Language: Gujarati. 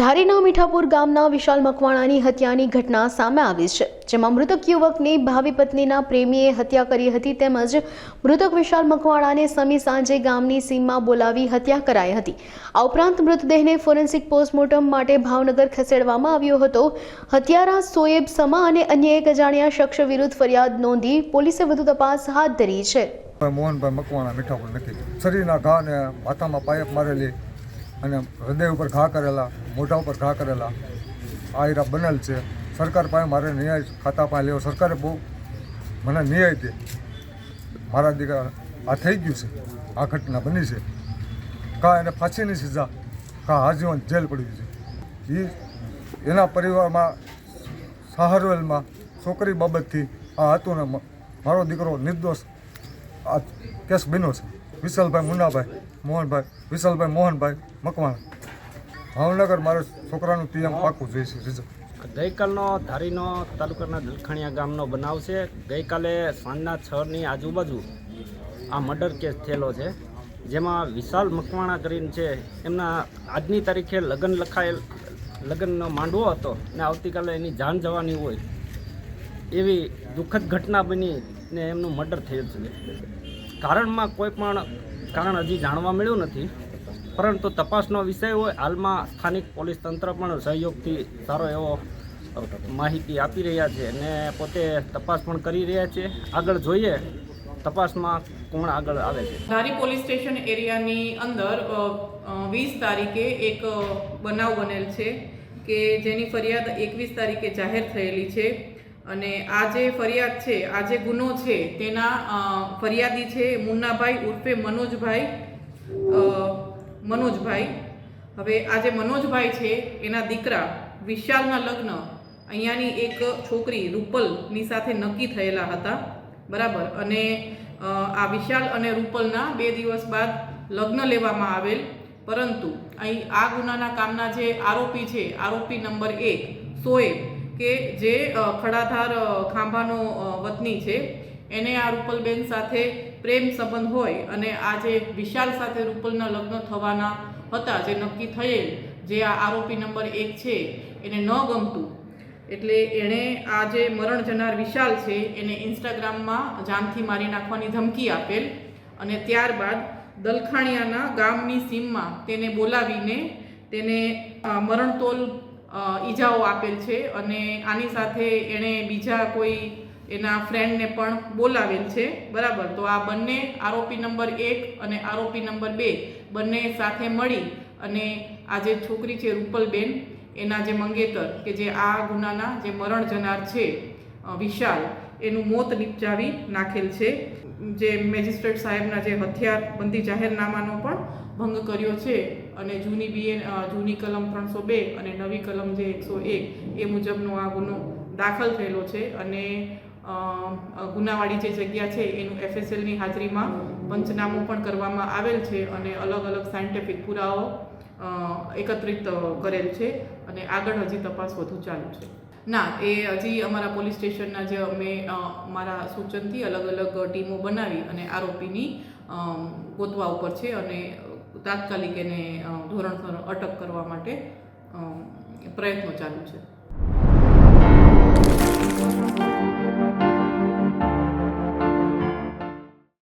ધારીના મીઠાપુર ગામના વિશાલ મકવાણાની હત્યાની ઘટના સામે આવી છે, જેમાં મૃતક યુવકની ભાવિ પત્નીના પ્રેમીએ હત્યા કરી હતી તેમજ મૃતક વિશાલ મકવાણાને સમી સાંજે ગામની સીમમાં બોલાવી હત્યા કરાઈ હતી. આ ઉપરાંત મૃતદેહને ફોરેન્સિક પોસ્ટમોર્ટમ માટે ભાવનગર ખસેડવામાં આવ્યો હતો. હત્યારા સોએબ સમા અને અન્ય એક અજાણ્યા શખ્સ વિરુદ્ધ ફરિયાદ નોંધી પોલીસે વધુ તપાસ હાથ ધરી છે. મોહનભાઈ મકવાણા મીઠાપુર નથી. શરીરના ઘા ને માથામાં પાયપ મારેલી અને હૃદય ઉપર ઘા કરેલા, મોઢા ઉપર ઘા કરેલા આ હીરા બનેલ છે. સરકાર પાસે મારે ન્યાય ખાતા પાસે લેવો. સરકારે બહુ મને ન્યાય દે. મારા દીકરા, આ થઈ ગયું છે. આ ઘટના બની છે. કા એને ફાંસીની સજા, કા આજીવન જેલ પડી છે. એ એના પરિવારમાં સહારવેલમાં છોકરી બાબતથી આ હતું ને મારો દીકરો નિર્દોષ આ કેસ બન્યો છે. વિશાલભાઈ મુન્નાભાઈ, મોહનભાઈ, વિશાલભાઈ મોહનભાઈ, મકવાણા. ભાવનગર મારે છોકરાનું પીએમ પાકું જોઈશે રિઝલ્ટ ગઈકાલનો ધારીનો તાલુકાના દલખણિયા ગામનો બનાવ છે. ગઈકાલે સાંજના છની આજુબાજુ આ મર્ડર કેસ થયેલો છે, જેમાં વિશાલ મકવાણા કરીને છે, એમના આજની તારીખે લગ્ન લખાયેલ, લગ્નનો માંડવો હતો ને આવતીકાલે એની જાન જવાની હોય, એવી દુઃખદ ઘટના બની ને એમનું મર્ડર થયેલ છે. કારણમાં કોઈ પણ કારણ હજી જાણવા મળ્યું નથી. પરંતુ તપાસનો વિષય હોય, હાલમાં સ્થાનિક પોલીસ તંત્ર પણ સહયોગથી સારો એવો માહિતી આપી રહ્યા છે અને પોતે તપાસ પણ કરી રહ્યા છે. આગળ જોઈએ, તપાસમાં કોણ આગળ આવે છે. ધારી પોલીસ સ્ટેશન એરિયાની અંદર વીસ તારીખે એક બનાવ બનેલ છે કે જેની ફરિયાદ એકવીસ તારીખે જાહેર થયેલી છે. અને આ જે ફરિયાદ છે, આ જે ગુનો છે, તેના ફરિયાદી છે મુન્નાભાઈ ઉર્ફે મનોજભાઈ મનોજભાઈ. હવે આ જે મનોજભાઈ છે, એના દીકરા વિશાલના લગ્ન અહીંયાની એક છોકરી રૂપલની સાથે નક્કી થયેલા હતા. બરાબર? અને આ વિશાલ અને રૂપલના બે દિવસ બાદ લગ્ન લેવામાં આવેલ. પરંતુ અહીં આ ગુનાના કામના જે આરોપી છે, આરોપી નંબર એક, સોએબ કે જે ખડાધાર ખાંભાનો વતની છે, એને આ રૂપલબેન સાથે પ્રેમ સંબંધ હોય અને આ જે વિશાલ સાથે રૂપલના લગ્ન થવાના હતા, જે નક્કી થયેલ, જે આ આરોપી નંબર એક છે, એને ન ગમતું. એટલે એણે આ જે મરણ જનાર વિશાલ છે, એને ઇન્સ્ટાગ્રામમાં જાનથી મારી નાખવાની ધમકી આપેલ અને ત્યારબાદ દલખાણિયાના ગામની સીમમાં તેને બોલાવીને તેને મરણતોલ ઈજાઓ આપેલ છે અને આની સાથે એણે બીજા કોઈ એના ફ્રેન્ડને પણ બોલાવેલ છે. બરાબર? તો આ બંને આરોપી નંબર એક અને આરોપી નંબર બે બંને સાથે મળી અને આ જે છોકરી છે રૂપલબેન, એના જે મંગેતર કે જે આ ગુનાના જે મરણ જનાર છે વિશાલ એનું મોત નિપજાવી નાખેલ છે. જે મેજિસ્ટ્રેટ સાહેબના જે હથિયારબંધી જાહેરનામાનો પણ ભંગ કર્યો છે અને જૂની બીએ જૂની કલમ ત્રણસો બે અને નવી કલમ જે એકસો એક, એ મુજબનો આ ગુનો દાખલ થયેલો છે અને ગુનાવાળી જે જગ્યા છે એનું એફએસએલની હાજરીમાં પંચનામું પણ કરવામાં આવેલ છે અને અલગ અલગ સાયન્ટિફિક પુરાવો એકત્રિત કરેલ છે અને આગળ હજી તપાસ વધુ ચાલુ છે. ના, એ હજી અમારા પોલીસ સ્ટેશનના જે અમે મારા સૂચનથી અલગ અલગ ટીમો બનાવી અને આરોપીની ગોતવા ઉપર છે અને તાત્કાલિક એને ધોરણસર અટક કરવા માટે પ્રયત્નો ચાલુ છે.